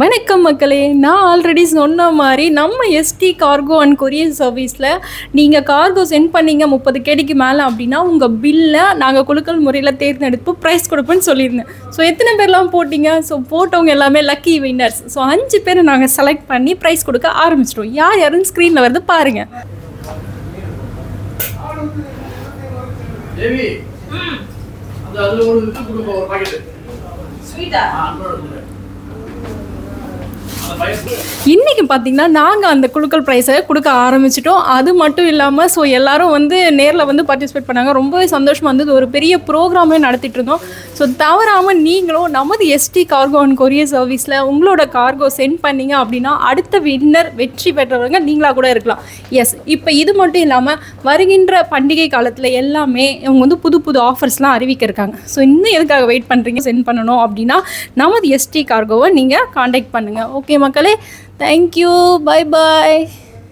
வணக்கம் மக்களே நான் ஆல்ரெடி சொன்ன மாதிரி நம்ம எஸ்டி கார்கோ அண்ட் கொரியர் சர்வீஸில் நீங்கள் கார்கோ சென்ட் பண்ணீங்க முப்பது கேடிக்கு மேலே அப்படின்னா உங்கள் பில்லை நாங்கள் குலுக்கல் முறையில் தேர்ந்தெடுத்து ப்ரைஸ் கொடுப்போன்னு சொல்லியிருந்தேன். ஸோ எத்தனை பேர்லாம் போட்டிங்க? ஸோ போட்டவங்க எல்லாமே லக்கி வின்னர்ஸ் ஸோ அஞ்சு பேர் நாங்கள் செலக்ட் பண்ணி ப்ரைஸ் கொடுக்க ஆரம்பிச்சிட்டோம். யார் யாருன்னு ஸ்க்ரீனில் வருது பாருங்கள் தேவி அது அதுல ஒரு இது கொடுங்க ஒரு பாக்கெட் ஸ்வீட்டா இன்றைக்கி பார்த்தீங்கன்னா நாங்கள் அந்த குழுக்கள் ப்ரைஸை கொடுக்க ஆரம்பிச்சிட்டோம். அது மட்டும் இல்லாமல் ஸோ எல்லாரும் வந்து நேரில் வந்து பார்ட்டிசிபேட் பண்ணாங்க. ரொம்பவே சந்தோஷமாக இருந்தது. ஒரு பெரிய ப்ரோக்ராமே நடத்திட்டு இருந்தோம். ஸோ தவறாமல் நீங்களும் நமது எஸ்டி கார்கோ அண்ட் கொரியர் சர்வீஸில் உங்களோட கார்கோ சென்ட் பண்ணீங்க அப்படின்னா அடுத்த வின்னர் வெற்றி பெற்றவங்க நீங்களாக கூட இருக்கலாம். எஸ் இப்போ இது மட்டும் இல்லாமல் வருகின்ற பண்டிகை காலத்தில் எல்லாமே இவங்க வந்து புது புது ஆஃபர்ஸ்லாம் அறிவிக்க இருக்காங்க. ஸோ இன்னும் எதுக்காக வெயிட் பண்ணுறீங்க சென்ட் பண்ணணும் அப்படின்னா நமது எஸ்டி கார்கோவை நீங்கள் காண்டாக்ட் பண்ணுங்கள் ஓகே மக்களே தேங்க்யூ பை பாய்